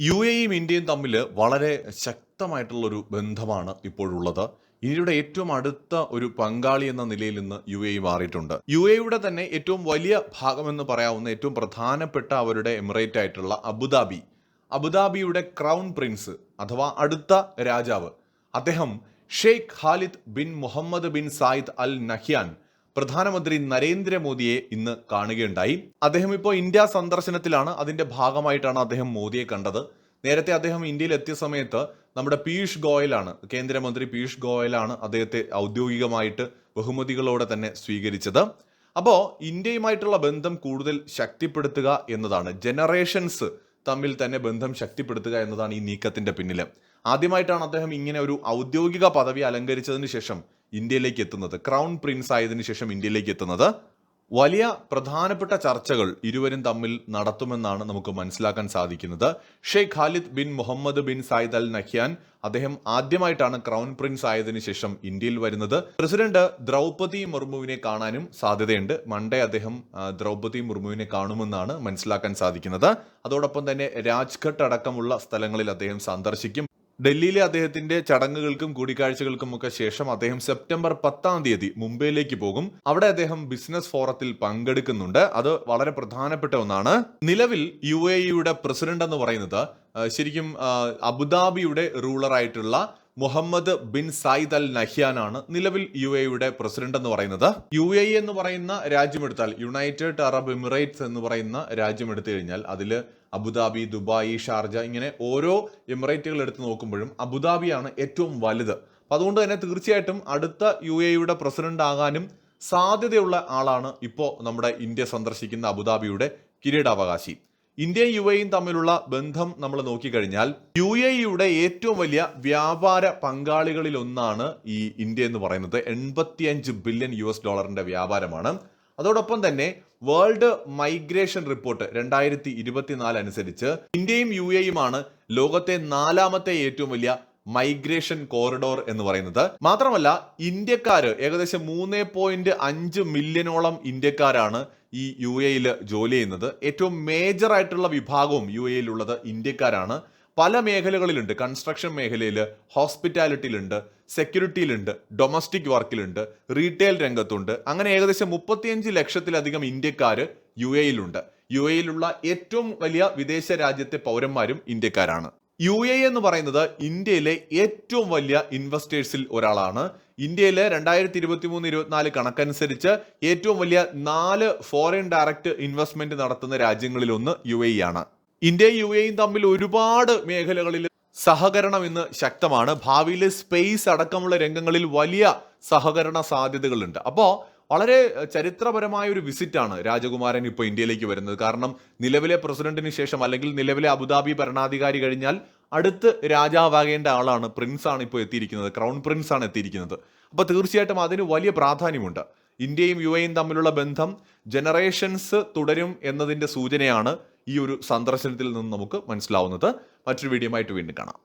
U എയും ഇന്ത്യയും തമ്മിൽ വളരെ ശക്തമായിട്ടുള്ളൊരു ബന്ധമാണ് ഇപ്പോഴുള്ളത്. ഇന്ത്യയുടെ ഏറ്റവും അടുത്ത ഒരു പങ്കാളി എന്ന നിലയിൽ നിന്ന് യു എ മാറിയിട്ടുണ്ട്. യു എയുടെ തന്നെ ഏറ്റവും വലിയ ഭാഗമെന്ന് പറയാവുന്ന ഏറ്റവും പ്രധാനപ്പെട്ട അവരുടെ എമിറേറ്റ് ആയിട്ടുള്ള അബുദാബി. അബുദാബിയുടെ ക്രൗൺ പ്രിൻസ് അഥവാ അടുത്ത രാജാവ്. അദ്ദേഹം Sheikh Khalid bin Mohamed bin Zayed Al Nahyan പ്രധാനമന്ത്രി നരേന്ദ്രമോദിയെ ഇന്ന് കാണുകയുണ്ടായി. അദ്ദേഹം ഇപ്പോൾ ഇന്ത്യ സന്ദർശനത്തിലാണ്. അതിന്റെ ഭാഗമായിട്ടാണ് അദ്ദേഹം മോദിയെ കണ്ടത്. നേരത്തെ അദ്ദേഹം ഇന്ത്യയിൽ എത്തിയ സമയത്ത് നമ്മുടെ പീയൂഷ് ഗോയലാണ് കേന്ദ്രമന്ത്രി പീയൂഷ് ഗോയലാണ് അദ്ദേഹത്തെ ഔദ്യോഗികമായിട്ട് ബഹുമതികളോടെ തന്നെ സ്വീകരിച്ചത്. അപ്പോൾ ഇന്ത്യയുമായിട്ടുള്ള ബന്ധം കൂടുതൽ ശക്തിപ്പെടുത്തുക എന്നതാണ്. ജനറേഷൻസ് തമ്മിൽ തന്നെ ബന്ധം ശക്തിപ്പെടുത്തുക എന്നതാണ് ഈ നീക്കത്തിന്റെ പിന്നിൽ ആദ്യമായിട്ടാണ് അദ്ദേഹം ഇങ്ങനെ ഒരു ഔദ്യോഗിക പദവി അലങ്കരിച്ചതിന് ശേഷം ഇന്ത്യയിലേക്ക് എത്തുന്നത്. ക്രൗൺ പ്രിൻസ് ആയതിനു ശേഷം ഇന്ത്യയിലേക്ക് എത്തുന്നത്. വലിയ പ്രധാനപ്പെട്ട ചർച്ചകൾ ഇരുവരും തമ്മിൽ നടത്തുമെന്നാണ് നമുക്ക് മനസ്സിലാക്കാൻ സാധിക്കുന്നത്. Sheikh Khalid bin Mohamed bin Zayed Al Nahyan അദ്ദേഹം ആദ്യമായിട്ടാണ് ക്രൗൺ പ്രിൻസ് ആയതിനു ശേഷം ഇന്ത്യയിൽ വരുന്നത്. പ്രസിഡന്റ് ദ്രൗപതി മുർമുവിനെ കാണാനും സാധ്യതയുണ്ട്. മൺഡേ അദ്ദേഹം ദ്രൗപതി മുർമുവിനെ കാണുമെന്നാണ് മനസ്സിലാക്കാൻ സാധിക്കുന്നത്. അതോടൊപ്പം തന്നെ രാജ്ഘട്ട് അടക്കമുള്ള സ്ഥലങ്ങളിൽ അദ്ദേഹം സന്ദർശിക്കും. ഡൽഹിയിലെ അദ്ദേഹത്തിന്റെ ചടങ്ങുകൾക്കും കൂടിക്കാഴ്ചകൾക്കും ഒക്കെ ശേഷം അദ്ദേഹം സെപ്റ്റംബർ പത്താം തീയതി മുംബൈയിലേക്ക് പോകും. അവിടെ അദ്ദേഹം ബിസിനസ് ഫോറത്തിൽ പങ്കെടുക്കുന്നുണ്ട്. അത് വളരെ പ്രധാനപ്പെട്ട ഒന്നാണ്. നിലവിൽ യു എ ഇയുടെ പ്രസിഡന്റ് എന്ന് പറയുന്നത് ശരിക്കും അബുദാബിയുടെ റൂളർ ആയിട്ടുള്ള മുഹമ്മദ് ബിൻ സായിദ് അൽ നഹ്യാനാണ് നിലവിൽ യു എയുടെ പ്രസിഡന്റ് എന്ന് പറയുന്നത്. യു എ എന്ന് പറയുന്ന രാജ്യമെടുത്താൽ യുണൈറ്റഡ് അറബ് എമിറേറ്റ്സ് എന്ന് പറയുന്ന രാജ്യം എടുത്തു കഴിഞ്ഞാൽ അതിൽ അബുദാബി ദുബായ് ഷാർജ ഇങ്ങനെ ഓരോ എമിറേറ്റുകൾ എടുത്ത് നോക്കുമ്പോഴും അബുദാബിയാണ് ഏറ്റവും വലുത്. അപ്പൊ അതുകൊണ്ട് തന്നെ തീർച്ചയായിട്ടും അടുത്ത യു എയുടെ പ്രസിഡന്റ് ആകാനും സാധ്യതയുള്ള ആളാണ് ഇപ്പോൾ നമ്മുടെ ഇന്ത്യ സന്ദർശിക്കുന്ന അബുദാബിയുടെ കിരീടാവകാശി. ഇന്ത്യയും യു എയും തമ്മിലുള്ള ബന്ധം നമ്മൾ നോക്കിക്കഴിഞ്ഞാൽ യു എ യുടെ ഏറ്റവും വലിയ വ്യാപാര പങ്കാളികളിൽ ഒന്നാണ് ഈ ഇന്ത്യ എന്ന് പറയുന്നത്. എൺപത്തിയഞ്ച് ബില്യൺ യു എസ് ഡോളറിന്റെ വ്യാപാരമാണ്. അതോടൊപ്പം തന്നെ വേൾഡ് മൈഗ്രേഷൻ റിപ്പോർട്ട് രണ്ടായിരത്തി ഇരുപത്തിനാല് അനുസരിച്ച് ഇന്ത്യയും യു എയുമാണ് ലോകത്തെ നാലാമത്തെ ഏറ്റവും വലിയ മൈഗ്രേഷൻ കോറിഡോർ എന്ന് പറയുന്നത്. മാത്രമല്ല ഇന്ത്യക്കാര് ഏകദേശം മൂന്ന് പോയിന്റ് അഞ്ച് മില്യണോളം ഇന്ത്യക്കാരാണ് ഈ യു എയിൽ ജോലി ചെയ്യുന്നത്. ഏറ്റവും മേജർ ആയിട്ടുള്ള വിഭാഗവും യു എയിലുള്ളത് ഇന്ത്യക്കാരാണ്. പല മേഖലകളിലുണ്ട്. കൺസ്ട്രക്ഷൻ മേഖലയിൽ ഹോസ്പിറ്റാലിറ്റിയിലുണ്ട് സെക്യൂരിറ്റിയിലുണ്ട് ഡൊമസ്റ്റിക് വർക്കിലുണ്ട് റീറ്റെയിൽ രംഗത്തുണ്ട്. അങ്ങനെ ഏകദേശം മുപ്പത്തിയഞ്ച് ലക്ഷത്തിലധികം ഇന്ത്യക്കാർ യു എയിലുണ്ട്. യു എയിലുള്ള ഏറ്റവും വലിയ വിദേശ രാജ്യത്തെ പൗരന്മാരും ഇന്ത്യക്കാരാണ്. യു എ എന്ന് പറയുന്നത് ഇന്ത്യയിലെ ഏറ്റവും വലിയ ഇൻവെസ്റ്റേഴ്സിൽ ഒരാളാണ്. ഇന്ത്യയിലെ രണ്ടായിരത്തി ഇരുപത്തി മൂന്ന് ഇരുപത്തിനാല് കണക്കനുസരിച്ച് ഏറ്റവും വലിയ നാല് ഫോറിൻ ഡയറക്റ്റ് ഇൻവെസ്റ്റ്മെന്റ് നടത്തുന്ന രാജ്യങ്ങളിലൊന്ന് യു എ ആണ്. ഇന്ത്യയും യു എയും തമ്മിൽ ഒരുപാട് മേഖലകളിൽ സഹകരണം ഇന്ന് ശക്തമാണ്. ഭാവിയിൽ സ്പേസ് അടക്കമുള്ള രംഗങ്ങളിൽ വലിയ സഹകരണ സാധ്യതകളുണ്ട്. അപ്പോൾ വളരെ ചരിത്രപരമായ ഒരു വിസിറ്റാണ് രാജകുമാരൻ ഇപ്പോൾ ഇന്ത്യയിലേക്ക് വരുന്നത്. കാരണം നിലവിലെ പ്രസിഡന്റിന് ശേഷം അല്ലെങ്കിൽ നിലവിലെ അബുദാബി ഭരണാധികാരി കഴിഞ്ഞാൽ അടുത്ത് രാജാവാകേണ്ട ആളാണ് പ്രിൻസ് ആണ് ഇപ്പോൾ എത്തിയിരിക്കുന്നത്. ക്രൗൺ പ്രിൻസ് ആണ് എത്തിയിരിക്കുന്നത്. അപ്പോൾ തീർച്ചയായിട്ടും അതിന് വലിയ പ്രാധാന്യമുണ്ട്. ഇന്ത്യയും യു എയും തമ്മിലുള്ള ബന്ധം ജനറേഷൻസ് തുടരും എന്നതിന്റെ സൂചനയാണ് ഈ ഒരു സന്ദർശനത്തിൽ നിന്ന് നമുക്ക് മനസ്സിലാവുന്നത്. മറ്റൊരു വീഡിയോ ആയിട്ട് വീണ്ടും കാണാം.